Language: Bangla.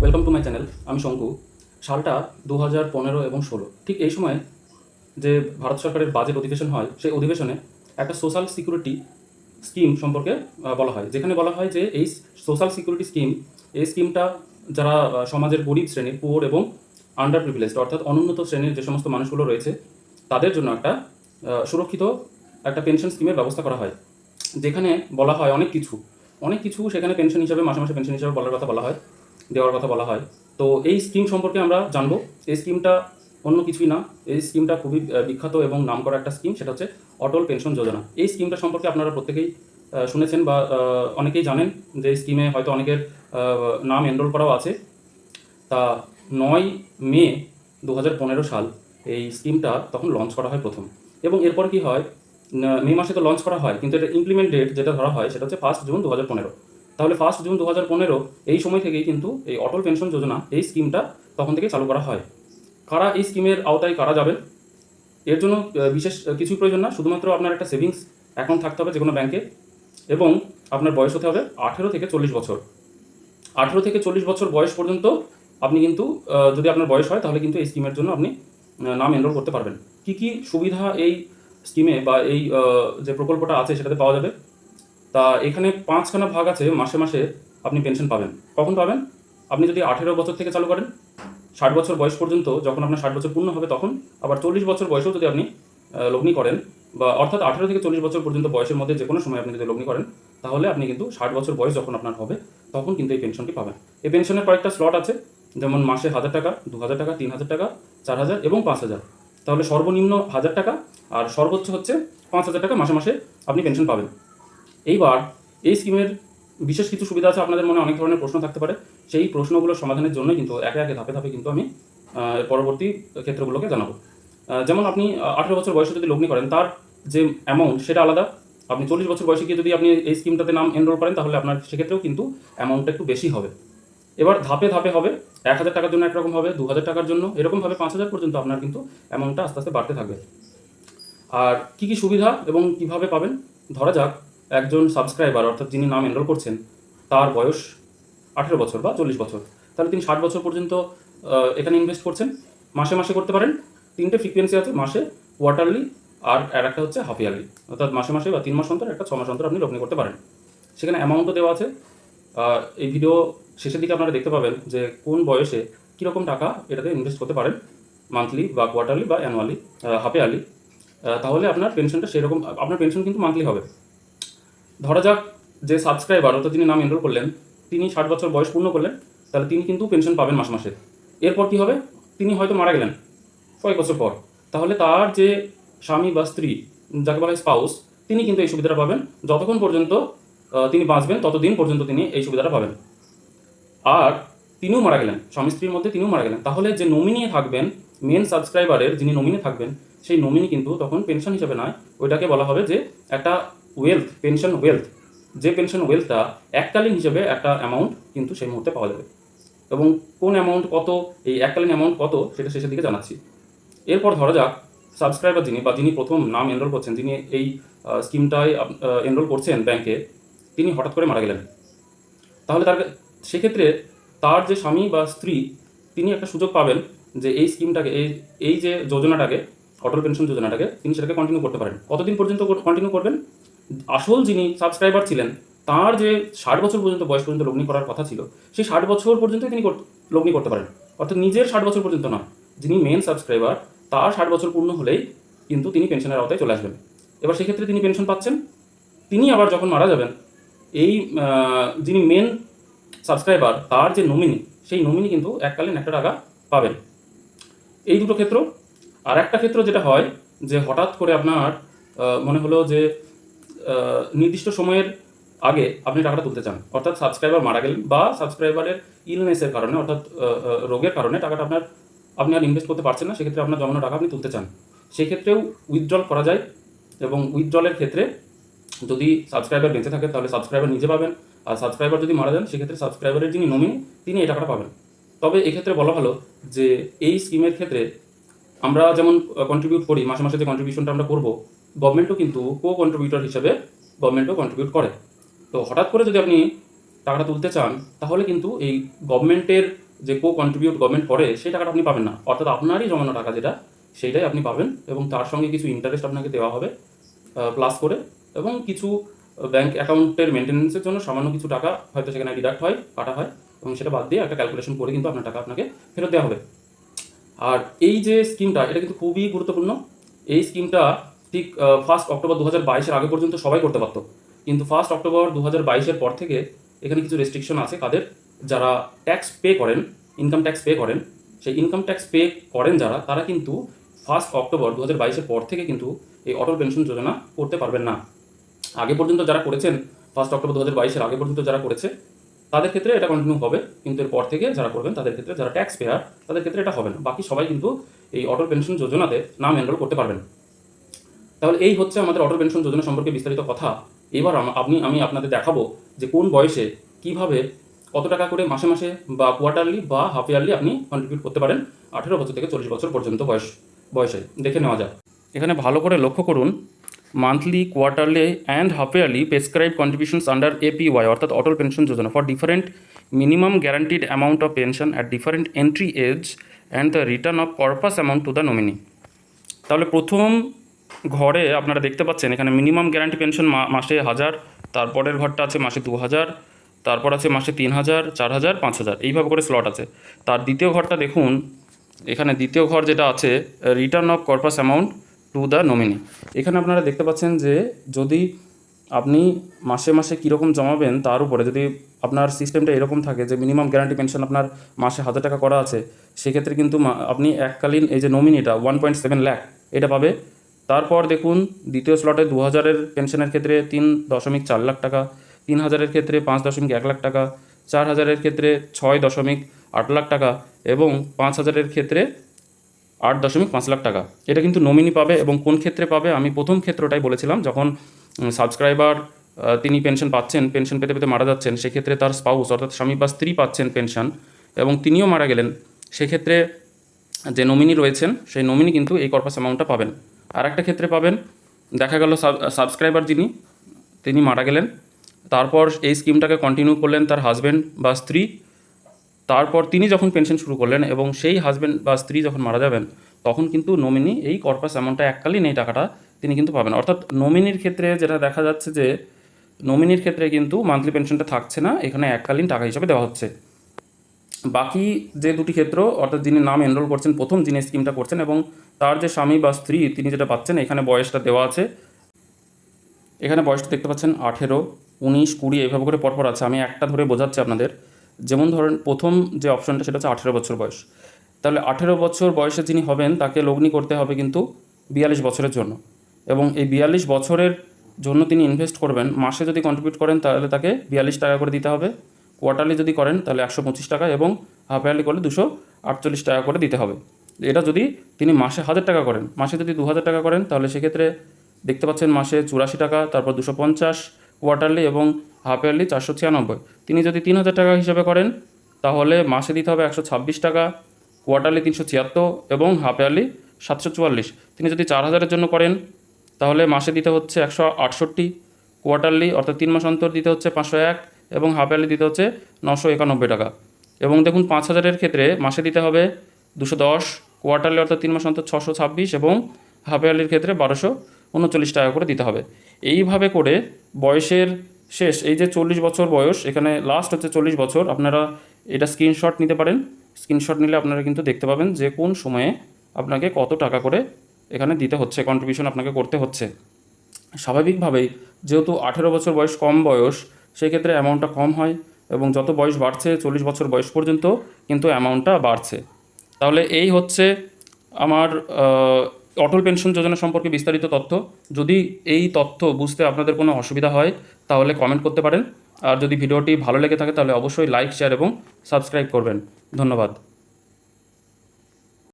ওয়েলকাম টু মাই চ্যানেল আমি শঙ্কু। সালটা দু হাজার পনেরো এবং ষোলো। ঠিক এই সময় যে ভারত সরকারের বাজেট অধিবেশন হয়, সেই অধিবেশনে একটা সোশ্যাল সিকিউরিটি স্কিম সম্পর্কে বলা হয়। যেখানে বলা হয় যে এই সোশ্যাল সিকিউরিটি স্কিম এই স্কিমটা যারা সমাজের গরিব শ্রেণির পুয়ার এবং আন্ডার প্রিভিলেজড অর্থাৎ অনুন্নত শ্রেণির যে সমস্ত মানুষগুলো রয়েছে, তাদের জন্য একটা সুরক্ষিত একটা পেনশন স্কিমের ব্যবস্থা করা হয়। যেখানে বলা হয় অনেক কিছু। অনেক কিছু সেখানে পেনশন হিসাবে, মাসে মাসে পেনশন হিসাবে বলার কথা বলা হয়। দেওয়ার কথা বলা হয়। তো এই স্কিম সম্পর্কে আমরা জানব। এই স্কিমটা অন্য কিছুই না। এই স্কিমটা খুবই বিখ্যাত এবং নাম করা একটা স্কিম সেটা হচ্ছে অটল পেনশন যোজনা। এই স্কিমটা সম্পর্কে আপনারা প্রত্যেকেই শুনেছেন বা অনেকেই জানেন যে এই স্কিমে হয়তো অনেকের নাম এনরোল করাও আছে। তা নয় মে দু হাজার পনেরো সাল এই স্কিমটা তখন লঞ্চ করা হয় প্রথম। এবং এরপর কি হয় মে মাসে তো লঞ্চ করা হয়, কিন্তু এটা ইমপ্লিমেন্ট ডেট যেটা ধরা হয়, সেটা হচ্ছে ফার্স্ট জুন দু হাজার পনেরো। তাহলে ফার্স্ট জুন দু পনেরো এই সময় থেকেই কিন্তু এই অটল পেনশন যোজনা এই স্কিমটা তখন থেকে চালু করা হয়। কারা এই স্কিমের আওতায় কারা যাবেন? এর জন্য বিশেষ কিছুই প্রয়োজন না, শুধুমাত্র আপনার একটা সেভিংস অ্যাকাউন্ট থাকতে হবে যে কোনো ব্যাংকে এবং আপনার বয়স হতে হবে আঠেরো থেকে চল্লিশ বছর। আঠেরো থেকে চল্লিশ বছর বয়স পর্যন্ত আপনি কিন্তু যদি আপনার বয়স হয় তাহলে কিন্তু এই স্কিমের জন্য আপনি নাম এনরোল করতে পারবেন। কি কি সুবিধা এই স্কিমে বা এই যে প্রকল্পটা আছে সেটাতে পাওয়া যাবে? তা এখানে পাঁচখানা ভাগ আছে, মাসে মাসে আপনি পেনশন পাবেন। কখন পাবেন? আপনি যদি আঠেরো বছর থেকে চালু করেন, ষাট বছর বয়স পর্যন্ত যখন আপনার ষাট বছর পূর্ণ হবে তখন, আবার চল্লিশ বছর বয়সেও যদি আপনি লগ্নি করেন বা অর্থাৎ আঠেরো থেকে চল্লিশ বছর পর্যন্ত বয়সের মধ্যে যে কোনো সময় আপনি যদি লগ্নি করেন, তাহলে আপনি কিন্তু ষাট বছর বয়স যখন আপনার হবে, তখন কিন্তু এই পেনশনটি পাবেন। এই পেনশনের কয়েকটা স্লট আছে, যেমন মাসে হাজার টাকা, দু হাজার টাকা, তিন হাজার টাকা, চার হাজার এবং পাঁচ হাজার। তাহলে সর্বনিম্ন হাজার টাকা আর সর্বোচ্চ হচ্ছে পাঁচ হাজার টাকা মাসে মাসে আপনি পেনশন পাবেন। এইবার এই স্কিমের বিশেষ কিছু সুবিধা আছে, আপনাদের মনে অনেক ধরনের প্রশ্ন থাকতে পারে। সেই প্রশ্নগুলোর সমাধানের জন্য কিন্তু একে একে ধাপে ধাপে কিন্তু আমি পরবর্তী ক্ষেত্রগুলোকে জানাব। যেমন আপনি আঠেরো বছর বয়সে যদি লগ্নি করেন, তার যে অ্যামাউন্ট সেটা আলাদা। আপনি চল্লিশ বছর বয়সে গিয়ে যদি আপনি এই স্কিমটাতে নাম এনরোল করেন, তাহলে আপনার সেক্ষেত্রেও কিন্তু অ্যামাউন্টটা একটু বেশি হবে। এবার ধাপে ধাপে হবে, এক হাজার টাকার জন্য একরকম হবে, দু হাজার টাকার জন্য, এরকমভাবে পাঁচ হাজার পর্যন্ত আপনার কিন্তু অ্যামাউন্টটা আস্তে আস্তে বাড়তে থাকবে। আর কি কি সুবিধা এবং কীভাবে পাবেন, ধরা যাক একজন সাবস্ক্রাইবার অর্থাৎ যিনি নাম এনরোল করছেন, তার বয়স আঠেরো বছর বা চল্লিশ বছর। তাহলে তিনি ষাট বছর পর্যন্ত এখানে ইনভেস্ট করছেন। মাসে মাসে করতে পারেন। তিনটে ফ্রিকোয়েন্সি আছে, মাসে কোয়ার্টারলি আর আর একটা হচ্ছে হাফ ইয়ারলি অর্থাৎ মাসে মাসে বা তিন মাস অন্তর, একটা ছ মাস অন্তর আপনি লগ্নি করতে পারেন। সেখানে অ্যামাউন্টও দেওয়া আছে। এই ভিডিও শেষের দিকে আপনারা দেখতে পাবেন যে কোন বয়সে কীরকম টাকা এটাতে ইনভেস্ট করতে পারেন মান্থলি বা কোয়ার্টারলি বা অ্যানুয়ালি হাফ ইয়ারলি তাহলে আপনার পেনশনটা সেরকম, আপনার পেনশন কিন্তু মান্থলি হবে। ধরা যাক যে সাবস্ক্রাইবার অর্থাৎ তিনি নাম এনরোল করলেন, তিনি ষাট বছর বয়স পূর্ণ করলেন, তাহলে তিনি কিন্তু পেনশন পাবেন মাস মাসে। এরপর কি হবে? তিনি হয়তো মারা গেলেন কয়েক বছর পর। তাহলে তার যে স্বামী বা স্ত্রী, যাকে বলা হয় স্পাউস তিনি কিন্তু এই সুবিধাটা পাবেন। যতক্ষণ পর্যন্ত তিনি বাঁচবেন, ততদিন পর্যন্ত তিনি এই সুবিধাটা পাবেন। আর তিনিও মারা গেলেন, স্বামী স্ত্রীর মধ্যে তিনিও মারা গেলেন। তাহলে যে নমিনি থাকবেন মেন সাবস্ক্রাইবারের যিনি নমিনি থাকবেন, সেই নমিনি কিন্তু তখন পেনশন হিসেবে নয়। ওইটাকে বলা হবে যে একটা ওয়েলথ পেনশন ওয়েলথ যে পেনশন ওয়েলথটা এককালীন হিসেবে একটা অ্যামাউন্ট কিন্তু সেই মুহূর্তে পাওয়া যাবে। এবং কোন অ্যামাউন্ট কত, এই এককালীন অ্যামাউন্ট কত, সেটা শেষের দিকে জানাচ্ছি। এরপর ধরা যাক সাবস্ক্রাইবার যিনি বা যিনি প্রথম নাম এনরোল করছেন, যিনি এই স্কিমটায় এনরোল করছেন ব্যাংকে তিনি হঠাৎ করে মারা গেলেন। তাহলে তার সেক্ষেত্রে তার যে স্বামী বা স্ত্রী, তিনি একটা সুযোগ পাবেন যে এই স্কিমটাকে এই এই যে যোজনাটাকে, অটল পেনশন যোজনাটাকে, তিনি সেটাকে কন্টিনিউ করতে পারেন। কতদিন পর্যন্ত কন্টিনিউ করবেন? আসল যিনি সাবস্ক্রাইবার ছিলেন, তার যে ষাট বছর পর্যন্ত বয়স পর্যন্ত লগ্নি করার কথা ছিল, সেই ষাট বছর পর্যন্তই তিনি লগ্নি করতে পারেন। অর্থাৎ নিজের ষাট বছর পর্যন্ত না যিনি মেন সাবস্ক্রাইবার তার ষাট বছর পূর্ণ হলেই কিন্তু তিনি পেনশনের আওতায় চলে আসবেন। এবার সেক্ষেত্রে তিনি পেনশন পাচ্ছেন, তিনি আবার যখন মারা যাবেন, এই যিনি মেন সাবস্ক্রাইবার তার যে নমিনি সেই নমিনি কিন্তু এককালীন একটা টাকা পাবেন। এই দুটো ক্ষেত্র। আর একটা ক্ষেত্র যেটা হয়, যে হঠাৎ করে আপনার মনে হলো যে নির্দিষ্ট সময়ের আগে আপনি টাকাটা তুলতে চান। অর্থাৎ সাবস্ক্রাইবার মারা গেলেন বা সাবস্ক্রাইবারের ইলনেসের কারণে, অর্থাৎ রোগের কারণে টাকাটা আপনার, আপনি আর ইনভেস্ট করতে পারছেন না, সেক্ষেত্রে আপনার জমানো টাকা আপনি তুলতে চান। সেক্ষেত্রেও উইথড্রল করা যায় এবং উইথড্রলের ক্ষেত্রে যদি সাবস্ক্রাইবার বেঁচে থাকে, তাহলে সাবস্ক্রাইবার নিজে পাবেন। আর সাবস্ক্রাইবার যদি মারা যান, সেক্ষেত্রে সাবস্ক্রাইবারের যিনি নমিনি তিনি এই টাকাটা পাবেন। তবে এক্ষেত্রে বলা ভালো যে, এই স্কিমের ক্ষেত্রে আমরা যেমন কন্ট্রিবিউট করি, মাসে মাসে যে কন্ট্রিবিউশনটা আমরা করব গভর্নমেন্টও কিন্তু কো কন্ট্রিবিউটর হিসেবে গভর্নমেন্টও কন্ট্রিবিউট করে। তো হঠাৎ করে যদি আপনি টাকাটা তুলতে চান, তাহলে কিন্তু এই গভর্নমেন্টের যে কো কন্ট্রিবিউট গভর্নমেন্ট করে, সেই টাকাটা আপনি পাবেন না। অর্থাৎ আপনারই জমানো টাকা যেটা, সেইটাই আপনি পাবেন এবং তার সঙ্গে কিছু ইন্টারেস্ট আপনাকে দেওয়া হবে প্লাস করে এবং কিছু ব্যাংক অ্যাকাউন্টের মেনটেন্যান্সের জন্য সামান্য কিছু টাকা হয়তো সেখানে ডিডাক্ট হয়, কাটা হয় এবং সেটা বাদ দিয়ে একটা ক্যালকুলেশন করে কিন্তু আপনার টাকা আপনাকে ফেরত দেওয়া হবে। আর এই যে স্কিমটা এটা কিন্তু খুবই গুরুত্বপূর্ণ। এই স্কিমটা ঠিক ফার্স্ট অক্টোবর দু হাজার বাইশের আগে পর্যন্ত সবাই করতে পারতো। কিন্তু ফার্স্ট অক্টোবর দু হাজার বাইশের পর থেকে এখানে কিছু রেস্ট্রিকশন আছে কাদের, যারা ট্যাক্স পে করেন ইনকাম ট্যাক্স পে করেন, সেই ইনকাম ট্যাক্স পে করেন যারা, তারা কিন্তু ফার্স্ট অক্টোবর দু হাজার বাইশের পর থেকে কিন্তু এই অটল পেনশন যোজনা করতে পারবেন না। আগে পর্যন্ত যারা করেছেন ফার্স্ট অক্টোবর দু হাজার বাইশের আগে পর্যন্ত যারা করেছে, তাদের ক্ষেত্রে এটা কন্টিনিউ হবে, কিন্তু এরপর থেকে যারা করবেন, তাদের ক্ষেত্রে যারা ট্যাক্স পেয়ার তাদের ক্ষেত্রে এটা হবে না। বাকি সবাই কিন্তু এই অটল পেনশন যোজনাতে নাম এনরোল করতে পারবেন। তাহলে এই হচ্ছে আমাদের অটল পেনশন যোজনা সম্পর্কে বিস্তারিত কথা। এবার আপনি, আমি আপনাদের দেখাবো যে কোন বয়সে কীভাবে কত টাকা করে মাসে মাসে বা কোয়ার্টারলি বা হাফ ইয়ারলি আপনি কন্ট্রিবিউট করতে পারেন আঠেরো বছর থেকে চল্লিশ বছর পর্যন্ত বয়স, বয়সে। দেখে নেওয়া যাক। এখানে ভালো করে লক্ষ্য করুন monthly quarterly and half yearly prescribe contributions under APY অর্থাৎ Atal pension Yojana for different minimum guaranteed amount of pension at different entry age and the return of purpose amount to the nominee তাহলে প্রথম ঘরে আপনারা দেখতে পাচ্ছেন, এখানে মিনিমাম গ্যারান্টি পেনশন মাসে হাজার, তারপরের ঘরটা আছে মাসে দু হাজার তারপর আছে মাসে তিন হাজার চার হাজার পাঁচ হাজার এইভাবে করে স্লট আছে। তার দ্বিতীয় ঘরটা দেখুন, এখানে দ্বিতীয় ঘর যেটা আছে return of corpus amount to the nominee এখানে আপনারা দেখতে পাচ্ছেন যে যদি আপনি মাসে মাসে কীরকম জমাবেন, তার উপরে যদি আপনার সিস্টেমটা এরকম থাকে যে মিনিমাম গ্যারান্টি পেনশন আপনার মাসে হাজার টাকা করা আছে, সেক্ষেত্রে কিন্তু আপনি এককালীন এই যে নমিনিটা ওয়ান পয়েন্ট সেভেন ল্যাক এটা পাবে তারপর দেখুন, দ্বিতীয় স্লটে দু হাজারের পেনশনের ক্ষেত্রে তিন দশমিক চার লাখ টাকা তিন হাজারের ক্ষেত্রে পাঁচ দশমিক এক লাখ টাকা চার হাজারের ক্ষেত্রে ছয় দশমিক আট লাখ টাকা এবং পাঁচ হাজারের ক্ষেত্রে আট দশমিক পাঁচ লাখ টাকা। এটা কিন্তু নমিনি পাবে এবং কোন ক্ষেত্রে পাবে? আমি প্রথম ক্ষেত্রটাই বলেছিলাম, যখন সাবস্ক্রাইবার তিনি পেনশন পাচ্ছেন পেনশন পেতে পেতে মারা যাচ্ছেন, সেক্ষেত্রে তার স্পাউস অর্থাৎ স্বামী বা স্ত্রী পাচ্ছেন পেনশন এবং তিনিও মারা গেলেন, সেক্ষেত্রে যে নমিনি রয়েছেন, সেই নমিনি কিন্তু এই কর্পাস অ্যামাউন্টটা পাবেন। আর একটা ক্ষেত্রে পাবেন। দেখা গেল সাবস্ক্রাইবার যিনি, তিনি মারা গেলেন। তারপর এই স্কিমটাকে কন্টিনিউ করলেন তার হাজব্যান্ড বা স্ত্রী। তারপর তিনি যখন পেনশন শুরু করলেন এবং সেই হাজব্যান্ড বা স্ত্রী যখন মারা যাবেন, তখন কিন্তু নমিনি এই কর্পাস অ্যামাউন্টটা এককালীন এই টাকাটা তিনি কিন্তু পাবেন। অর্থাৎ নমিনির ক্ষেত্রে যেটা দেখা যাচ্ছে যে নমিনির ক্ষেত্রে কিন্তু মান্থলি পেনশনটা থাকছে না, এখানে এককালীন টাকা হিসাবে দেওয়া হচ্ছে। বাকি যে দুটি ক্ষেত্র, অর্থাৎ যিনি নাম এনরোল করছেন, প্রথম যিনি স্কিমটা করছেন এবং তার যে স্বামী বা স্ত্রী, তিনি যেটা পাচ্ছেন, এখানে বয়সটা দেওয়া আছে। এখানে বয়সটা দেখতে পাচ্ছেন আঠেরো, উনিশ, কুড়ি, এইভাবে করে পরপর আছে। আমি একটা ধরে বোঝাচ্ছি আপনাদের। যেমন ধরেন প্রথম যে অপশনটা সেটা হচ্ছে আঠেরো বছর বয়স। তাহলে আঠেরো বছর বয়সে যিনি হবেন, তাকে লগ্নি করতে হবে কিন্তু বিয়াল্লিশ বছরের জন্য। এবং এই বিয়াল্লিশ বছরের জন্য তিনি ইনভেস্ট করবেন। মাসে যদি কন্ট্রিবিউট করেন, তাহলে তাকে বিয়াল্লিশ টাকা করে দিতে হবে। কোয়ার্টারলি যদি করেন, তাহলে একশো পঁচিশ টাকা এবং হাফ ইয়ারলি করলে দুশো আটচল্লিশ টাকা করে দিতে হবে। এটা যদি তিনি মাসে হাজার টাকা করেন, মাসে যদি দু হাজার টাকা করেন, তাহলে সেক্ষেত্রে দেখতে পাচ্ছেন মাসে চুরাশি টাকা, তারপর দুশো পঞ্চাশ কোয়ার্টারলি এবং হাফ ইয়ারলি চারশো ছিয়ানব্বই। তিনি যদি তিন হাজার টাকা হিসাবে করেন, তাহলে মাসে দিতে হবে একশো ছাব্বিশ টাকা কোয়ার্টারলি তিনশো ছিয়াত্তর এবং হাফ ইয়ারলি সাতশো চুয়াল্লিশ। তিনি যদি চার হাজারের জন্য করেন, তাহলে মাসে দিতে হচ্ছে একশো আটষট্টি কোয়ার্টারলি অর্থাৎ তিন মাস অন্তর দিতে হচ্ছে পাঁচশো এক এবং হাফ ইয়ারলি দিতে হচ্ছে নশো একানব্বই টাকা। এবং দেখুন পাঁচ হাজারের ক্ষেত্রে মাসে দিতে হবে দুশো দশ কোয়ার্টারলি অর্থাৎ তিন মাস অন্তর ছশো ছাব্বিশ এবং হাফ ইয়ারলির ক্ষেত্রে বারোশো উনচল্লিশ টাকা করে দিতে হবে। এইভাবে করে বয়সের শেষ, এই যে চল্লিশ বছর বয়স, এখানে লাস্ট হচ্ছে চল্লিশ বছর, আপনারা এটা স্ক্রিনশট নিতে পারেন। স্ক্রিনশট নিলে আপনারা কিন্তু দেখতে পাবেন যে কোন সময়ে আপনাকে কত টাকা করে এখানে দিতে হচ্ছে কন্ট্রিবিউশন আপনাকে করতে হচ্ছে। স্বাভাবিকভাবেই যেহেতু আঠেরো বছর বয়স কম বয়স সেই ক্ষেত্রে অ্যামাউন্টটা কম হয় এবং যত বয়স বাড়ছে, চল্লিশ বছর বয়স পর্যন্ত কিন্তু অ্যামাউন্টটা বাড়ছে। তাহলে এই হচ্ছে আমার অটল পেনশন যোজনা সম্পর্কে বিস্তারিত তথ্য। যদি এই তথ্য বুঝতে আপনাদের কোনো অসুবিধা হয়, তাহলে কমেন্ট করতে পারেন। আর যদি ভিডিওটি ভালো লেগে থাকে, তাহলে অবশ্যই লাইক শেয়ার এবং সাবস্ক্রাইব করবেন। ধন্যবাদ।